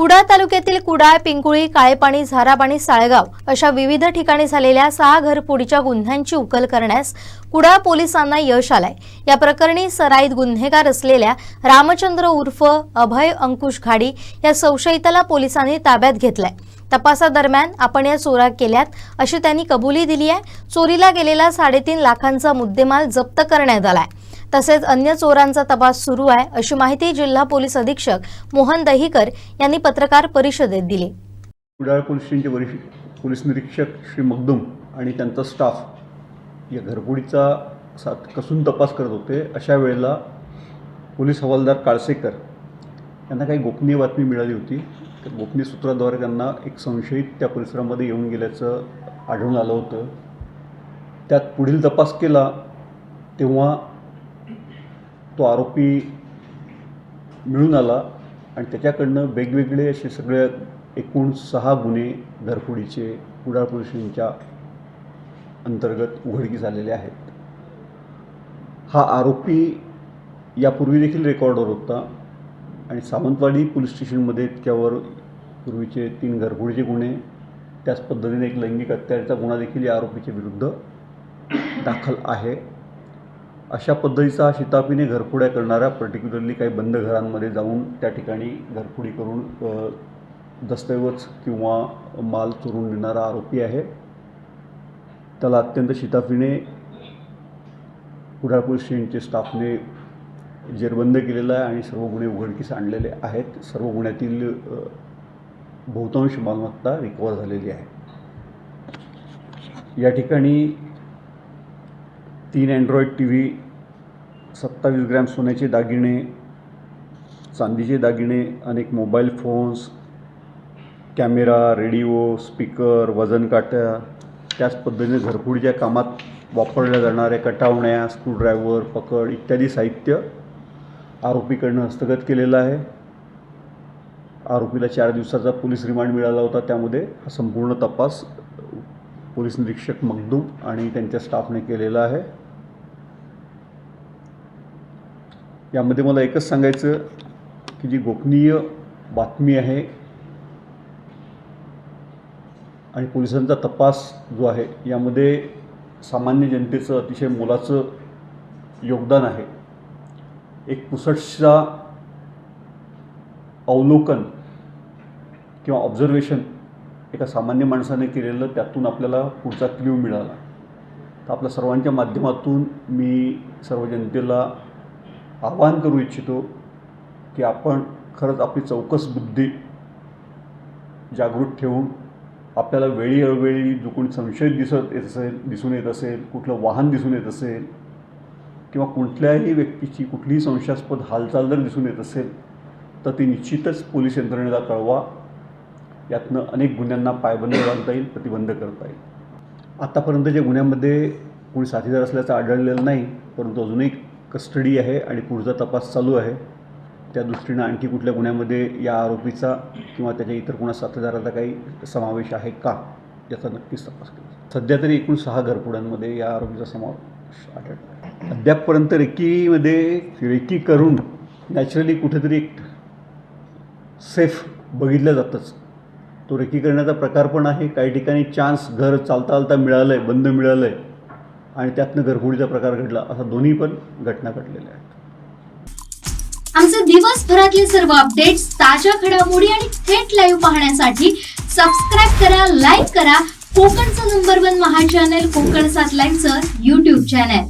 कुडाळ तालुक्यातील कुडाळ पिंकुळी काळेपाणी झारापाणी साळगाव अशा विविध ठिकाणी झालेल्या सहा घरफोडीच्या गुन्ह्यांची उकल करण्यास कुडाळ पोलिसांना यश आलंय. या प्रकरणी सराईत गुन्हेगार असलेल्या रामचंद्र उर्फ अभय अंकुश घाडी या संशयिताला पोलिसांनी ताब्यात घेतलाय. तपासादरम्यान आपण या चोरा केल्यात अशी त्यांनी कबुली दिली आहे चोरीला गेलेला साडेतीन लाखांचा मुद्देमाल जप्त करण्यात आलाय. तसेच अन्य चोरांचा तपास सुरू आहे अशी माहिती जिल्हा पोलीस अधीक्षक मोहन दहीकर यांनी पत्रकार परिषदेत दिली. कुडाळ पोलीस स्टेशनचे वरिष्ठ पोलीस निरीक्षक श्री मखदूम आणि त्यांचा स्टाफ या घरगुडीचा सात कसून तपास करत होते अशा वेळेला पोलीस हवालदार काळसेकर यांना काही गोपनीय बातमी मिळाली होती. तर गोपनीय सूत्राद्वारे त्यांना एक संशयित त्या परिसरामध्ये येऊन गेल्याचं आढळून आलं होतं. त्यात पुढील तपास केला तेव्हा तो आरोपी मिळून आला आणि त्याच्याकडनं वेगवेगळे असे सगळे एकूण सहा गुन्हे घरफोडीचे कुडाळ पोलिसांच्या अंतर्गत उघडकीस आलेले आहेत. हा आरोपी यापूर्वी देखील रेकॉर्डवर होता आणि सावंतवाडी पोलीस स्टेशनमध्ये त्यावर पूर्वीचे तीन घरफोडीचे गुन्हे त्याच पद्धतीने एक लैंगिक अत्याचाराचा गुन्हा देखील या आरोपीच्या विरुद्ध दाखल आहे. अशा पद्धतीचा शिताफीने घरफोड्या करणाऱ्या पर्टिक्युलरली काही बंद घरांमध्ये जाऊन त्या ठिकाणी घरफोडी करून दस्तऐवज किंवा माल चोरून नेणारा आरोपी आहे. त्याला अत्यंत शिताफीने कुडाळ पोलीस स्टेशनचे स्टाफने जेरबंद केलेला आहे आणि सर्व गुन्हे उघडकीस आणलेले आहेत. सर्व गुन्ह्यातील बहुतांश मालमत्ता रिकवर झालेली आहे. या ठिकाणी तीन अँड्रॉइड टी व्ही सत्तावीस ग्रॅम सोन्याचे दागिने चांदीचे दागिने अनेक mobile phones camera radio speaker वजन काट्या त्याच पद्धतीने घरपुडीच्या कामात वापरल्या जाणाऱ्या कटावण्या स्क्रूड्रायव्हर पकड इत्यादी साहित्य आरोपीकडनं हस्तगत केलेलं आहे. आरोपीला चार दिवसाचा पोलीस रिमांड मिळाला होता. त्यामध्ये हा संपूर्ण तपास पोलीस निरीक्षक मखदूम आणि त्यांच्या स्टाफने केलेला आहे. यामध्ये मला एकच सांगायचं की जी गोपनीय बातमी आहे आणि पोलिसांचा तपास जो आहे यामध्ये सामान्य जनतेचं अतिशय मोलाचं योगदान आहे. एक पुसटशा अवलोकन किंवा ऑब्झर्वेशन एका सामान्य माणसाने केलेलं त्यातून आपल्याला पुढचा क्ल्यू मिळाला. तर आपल्या सर्वांच्या माध्यमातून मी सर्व जनतेला आवाहन करू इच्छितो की आपण खरंच आपली चौकस बुद्धी जागृत ठेवून आपल्याला वेळी अवेळी जो कोणी संशय दिसत येत असेल दिसून येत असेल कुठलं वाहन दिसून येत असेल किंवा कुठल्याही व्यक्तीची कुठलीही संशयास्पद हालचाल जर दिसून येत असेल तर ती निश्चितच पोलीस यंत्रणेला कळवा. यातनं अनेक गुन्ह्यांना पायबंद घालता येईल प्रतिबंध करता येईल. आत्तापर्यंतच्या गुन्ह्यांमध्ये कोणी साथीदार असल्याचं आढळलेलं नाही परंतु अजूनही कस्टडी आहे आणि पुढचा तपास चालू आहे. त्या दृष्टीनं आणखी कुठल्या गुन्ह्यामध्ये या आरोपीचा किंवा त्याच्या इतर कोणा साथीदाराचा काही समावेश आहे का याचा नक्कीच तपास केला सध्या तरी एकूण सहा घरपुड्यांमध्ये या आरोपीचा समावेश आढळला अद्यापपर्यंत रेकीमध्ये रेकी करून नॅचरली कुठेतरी एक सेफ बघितलं जातंच. तो रेकी करण्याचा प्रकार पण आहे. काही ठिकाणी चान्स घर चालता चालता मिळालं आहे बंद मिळालं आहे आणि त्यातनं घरगुडीचा प्रकार घडला असा दोन्ही पण घटना घडलेल्या आहेत. आमचे दिवसभरातले सर्व अपडेट्स ताज्या घडामोडी आणि थेट लाईव्ह पाहण्यासाठी सबस्क्राईब करा लाईक करा. कोकणचं नंबर वन महा चॅनल कोकण सात लाईनचं युट्यूब चॅनल